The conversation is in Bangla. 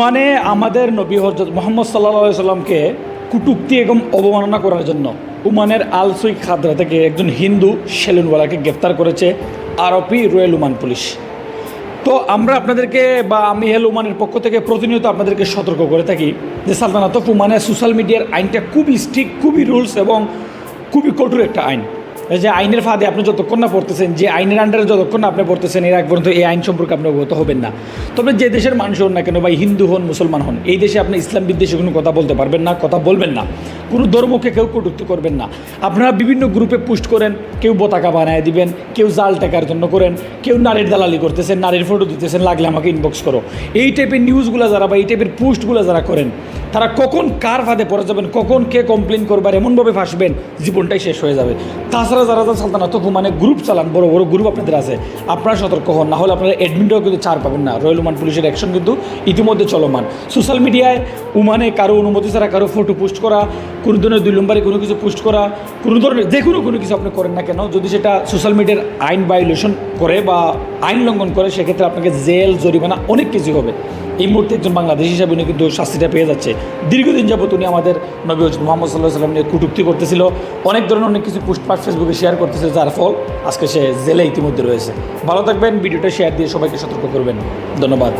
মানে আমাদের নবী হজরত মোহাম্মদ সাল্লাহ সাল্লামকে কুটুক্তি এবং অবমাননা করার জন্য উমানের আলসুই খাদরা থেকে একজন হিন্দু সেলুনওয়ালাকে গ্রেপ্তার করেছে আরপি রয়্যাল উমান পুলিশ। তো আমরা আপনাদেরকে বা আমি হেল উমানের পক্ষ থেকে প্রতিনিয়ত আপনাদেরকে সতর্ক করে থাকি যে সালতানাত উমানের সোশ্যাল মিডিয়ার আইনটা খুবই স্ট্রিক্ট খুবই রুলস এবং খুবই কঠোর একটা আইন। যে আইনের ফাঁদে আপনি যতক্ষণ না পড়তেছেন, যে আইনের আন্ডারে যতক্ষণ না আপনি পড়তেছেন, এর এক পর্যন্ত এই আইন সম্পর্কে আপনি অবগত হবেন না। তবে যে দেশের মানুষ হন না কেন, বা হিন্দু হন, মুসলমান হন, এই দেশে আপনি ইসলাম বিদ্বেষে কোনো কথা বলতে পারবেন না, কথা বলবেন না। কোনো ধর্মকে কেউ কটূক্তি করবেন না। আপনারা বিভিন্ন গ্রুপে পোস্ট করেন, কেউ পতাকা বানায় দিবেন, কেউ জাল টাকার জন্য করেন, কেউ নারীর দালালি করতেছেন, নারীর ফটো দিতেছেন, লাগলে আমাকে ইনবক্স করো। এই টাইপের নিউজগুলো যারা বা এই টাইপের পোস্টগুলো যারা করেন তারা কখন কার ফাঁদে পড়ে যাবেন, কখন কে কমপ্লেন করবার এমনভাবে ফাঁসবেন, জীবনটাই শেষ হয়ে যাবে। তাছাড়া যারা যারা সালতানাত মানে গ্রুপ চালান, বড় বড় গ্রুপ আপনাদের আছে, আপনারা সতর্ক হন, না হলে আপনারা অ্যাডমিনটাও কিন্তু ছাড় পাবেন না। রয়্যাল উমান পুলিশের অ্যাকশন কিন্তু ইতিমধ্যে চলমান। সোশ্যাল মিডিয়ায় উমানে কারও অনুমতি ছাড়া কারও ফটো পোস্ট করা, কোনো ধরনের দুই নম্বরে কোনো কিছু পোস্ট করা, কোনো ধরনের যে কোনো কোনো কিছু আপনি করেন না কেন, যদি সেটা সোশ্যাল মিডিয়ার আইন ভায়োলেশন করে বা আইন লঙ্ঘন করে, সেক্ষেত্রে আপনাকে জেল, জরিমানা অনেক কিছু হবে। এই মুহূর্তে একজন বাংলাদেশ হিসাবে উনি কিন্তু শাস্তিটা পেয়ে যাচ্ছে। দীর্ঘদিন যাবত উনি আমাদের নবী হজরত মোহাম্মদ সাল্লাহ সাল্লাম নিয়ে কুটুক্তি করতেছিল। অনেক ধরনের অনেক কিছু পোস্ট পাঠ ফেসবুকে শেয়ার করতেছে যার ফল আজকে সে জেলে ইতিমধ্যে রয়েছে। ভালো থাকবেন, ভিডিওটা শেয়ার দিয়ে সবাইকে সতর্ক করবেন। ধন্যবাদ।